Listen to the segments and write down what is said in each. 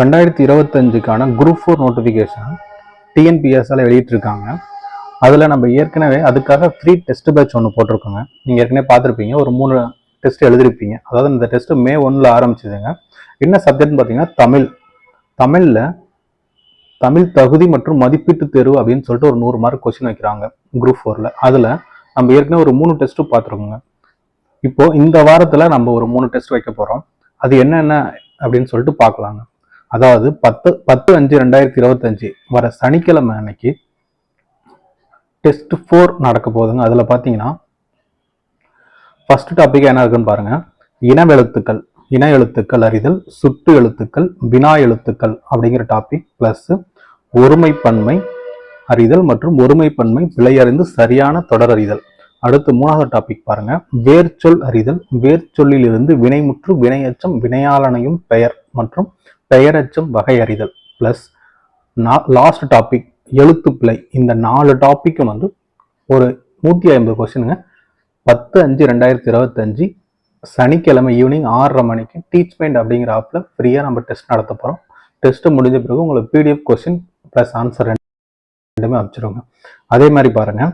ரெண்டாயிரத்தி இருபத்தஞ்சுக்கான group four notification டிஎன்பிஎஸ்ஆல் வெளியிட்டிருக்காங்க. அதில் நம்ம ஏற்கனவே அதுக்காக ஃப்ரீ டெஸ்ட் பேட்ச் ஒன்று போட்டிருக்கோங்க. நீங்கள் ஏற்கனவே பார்த்துருப்பீங்க. ஒரு மூணு டெஸ்ட் எழுதிருப்பீங்க. அதாவது இந்த டெஸ்ட்டு மே ஒன்றில் ஆரம்பிச்சதுங்க. என்ன சப்ஜெக்ட்னு பார்த்தீங்கன்னா தமிழ். தமிழில் தமிழ் தகுதி மற்றும் மதிப்பீட்டு தேர்வு அப்படின்னு சொல்லிட்டு ஒரு நூறு மார்க் கொஸ்டின் வைக்கிறாங்க குரூப் ஃபோரில் அதில் நம்ம ஏற்கனவே ஒரு மூணு டெஸ்ட்டு பார்த்துருக்கோங்க. இப்போது இந்த வாரத்தில் நம்ம ஒரு மூணு டெஸ்ட் வைக்க போகிறோம் அது என்னென்ன அப்படின்னு சொல்லிட்டு பார்க்கலாங்க. அதாவது பத்து பத்து அஞ்சு ரெண்டாயிரத்தி இருபத்தஞ்சு வர சனிக்கிழமை அன்னைக்கு டெஸ்ட் ஃபோர் நடக்க போகுதுங்க. அதில் பார்த்தீங்கன்னா ஃபர்ஸ்ட் டாபிக் என்ன இருக்குன்னு பாருங்கள் இனவெழுத்துக்கள் இன எழுத்துக்கள் அறிதல் சுட்டு எழுத்துக்கள் வினா எழுத்துக்கள் அப்படிங்கிற டாபிக் ப்ளஸ் ஒருமைப்பன்மை அறிதல் மற்றும் ஒருமைப்பன்மை விலையறிந்து சரியான தொடர் அறிதல். அடுத்து மூணாவது டாபிக் பாருங்க. வேர்ச்சொல் அறிதல். வேர்ச்சொல்லிலிருந்து வினைமுற்று வினையச்சம் வினையாளனையும் பெயர் மற்றும் பெயரச்சம் வகை அறிதல். ப்ளஸ் லாஸ்ட் டாபிக் எழுத்துப்பிழை இந்த நாலு டாப்பிக்கும் வந்து ஒரு நூற்றி ஐம்பது கொஸ்டினுங்க பத்து அஞ்சு ரெண்டாயிரத்தி இருபத்தஞ்சு சனிக்கிழமை ஈவினிங் ஆறரை மணிக்கு டீச் மைண்ட் அப்படிங்கிற ஆப்பில் ஃப்ரீயாக நம்ம டெஸ்ட் நடத்த போகிறோம் டெஸ்ட் முடிஞ்ச பிறகு உங்களுக்கு பிடிஎஃப் கொஸ்டின் ப்ளஸ் ஆன்சர் ரெண்டுமே அமைச்சிருங்க அதே மாதிரி பாருங்கள்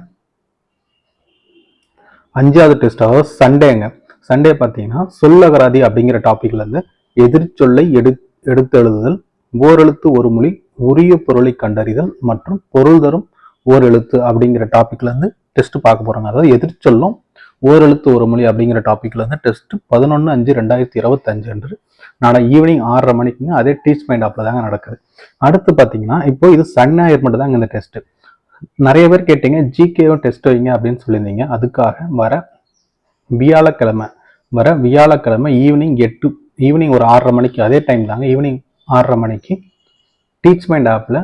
அஞ்சாவது டெஸ்ட் அதாவது சண்டேங்க. சண்டே பார்த்தீங்கன்னா சொல்லகராதி அப்படிங்கிற டாபிக்லேருந்து எதிர்ச்சொல்லை எடு எடுத்து எழுதுதல் ஓரெழுத்து ஒரு மொழி உரிய பொருளை கண்டறிதல் மற்றும் பொருள் தரும் ஓர் எழுத்து அப்படிங்கிற டாபிக்லேருந்து டெஸ்ட் பார்க்க போகிறாங்க அதாவது எதிர்ச்சொல்லும் ஓரெழுத்து ஒரு மொழி அப்படிங்கிற டாப்பிக்லேருந்து டெஸ்ட் பதினொன்று அஞ்சு ரெண்டாயிரத்தி இருபத்தஞ்சு அன்று நாளை ஈவினிங் ஆறரை மணிக்குங்க அதே டீச் மைண்ட் ஆப்பில் தாங்க நடக்குது. அடுத்து பார்த்தீங்கன்னா இப்போ இது சன் ஞாயிறு மட்டும் தாங்க இந்த டெஸ்ட்டு நிறைய பேர் கேட்டீங்க ஜிகேவும் டெஸ்ட் வைங்க அப்படின்னு சொல்லியிருந்தீங்க. அதுக்காக வர வியாழக்கிழமை வர வியாழக்கிழமை ஈவினிங் எட்டு ஈவினிங் ஒரு ஆறரை மணிக்கு அதே டைம் தாங்க ஈவினிங் ஆறரை மணிக்கு டீச் மைண்ட் ஆப்பில்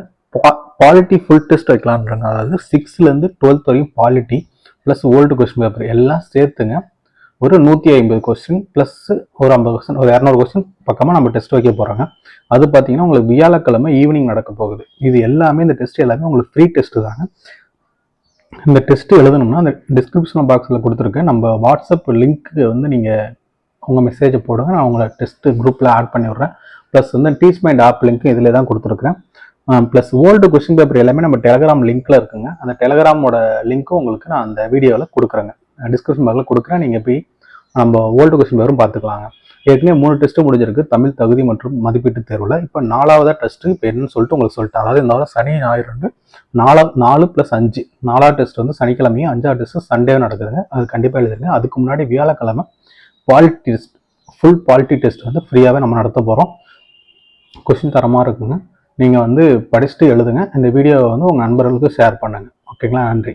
பாலிட்டி ஃபுல் டெஸ்ட் வைக்கலான்றாங்க அதாவது சிக்ஸ்த்லேருந்து டுவெல்த் வரையும் polity plus old question paper எல்லாம் சேர்த்துங்க. ஒரு நூற்றி ஐம்பது கொஸ்டின் ப்ளஸ் ஒரு ஐம்பது கொஸ்டின் ஒரு இரநூறு கொஸ்டின் பக்கமாக நம்ம டெஸ்ட் வைக்க போகிறாங்க அது பார்த்தீங்கன்னா உங்களுக்கு வியாழக்கிழமை ஈவினிங் நடக்க போகுது. இது எல்லாமே இந்த டெஸ்ட் எல்லாமே உங்களுக்கு ஃப்ரீ டெஸ்ட்டு தாங்க. இந்த டெஸ்ட் எழுதணும்னா அந்த டிஸ்கிரிப்ஷன் பாக்ஸில் கொடுத்துருக்கேன். நம்ம வாட்ஸ்அப் லிங்க்கு வந்து நீங்கள் உங்கள் மெசேஜை போடுங்க. நான் உங்களை டெஸ்ட் குரூப்பில் ஆட் பண்ணி விட்றேன். ப்ளஸ் வந்து டீச் மைண்ட் ஆப் லிங்க்கு இதில் தான் கொடுத்துருக்குறேன். ப்ளஸ் ஓல்டு கொஸ்டின் பேப்பர் எல்லாமே நம்ம டெலகிராம் லிங்க்கில் இருக்குங்க. அந்த டெலகிராமோட லிங்க்கும் உங்களுக்கு நான் அந்த வீடியோவில் கொடுக்குறேங்க. டிஸ்கிரிப்ஷன் பாக்ஸில் கொடுக்குறேன். நீங்கள் போய் நம்ம ஓல்டு கொஸ்டின் பேப்பரும் பார்த்துக்கலாங்க. ஏற்கனவே மூணு டெஸ்ட்டு முடிஞ்சிருக்கு. தமிழ் தகுதி மற்றும் மதிப்பீட்டு தேர்வில். இப்போ நாலாவதாக டெஸ்ட்டு இப்போ என்னன்னு சொல்லிட்டு உங்களுக்கு சொல்லிட்டேன். அதாவது இந்த வாரம் சனி ஞாயிறு வந்து நாலா நாலு ப்ளஸ் அஞ்சு. நாலாவது டெஸ்ட் வந்து சனிக்கிழமையும் அஞ்சாவது டெஸ்ட்டு சண்டேவும் நடக்குதுங்க. அது கண்டிப்பாக எழுதுங்க அதுக்கு முன்னாடி வியாழக்கிழமை quality test full quality test வந்து ஃப்ரீயாகவே நம்ம நடத்த போகிறோம் கொஸ்டின் தரமாக இருக்குங்க. நீங்கள் வந்து படிச்சுட்டு எழுதுங்க. இந்த வீடியோவை வந்து உங்கள் நண்பர்களுக்கு ஷேர் பண்ணுங்கள் ஓகேங்களா? நன்றி.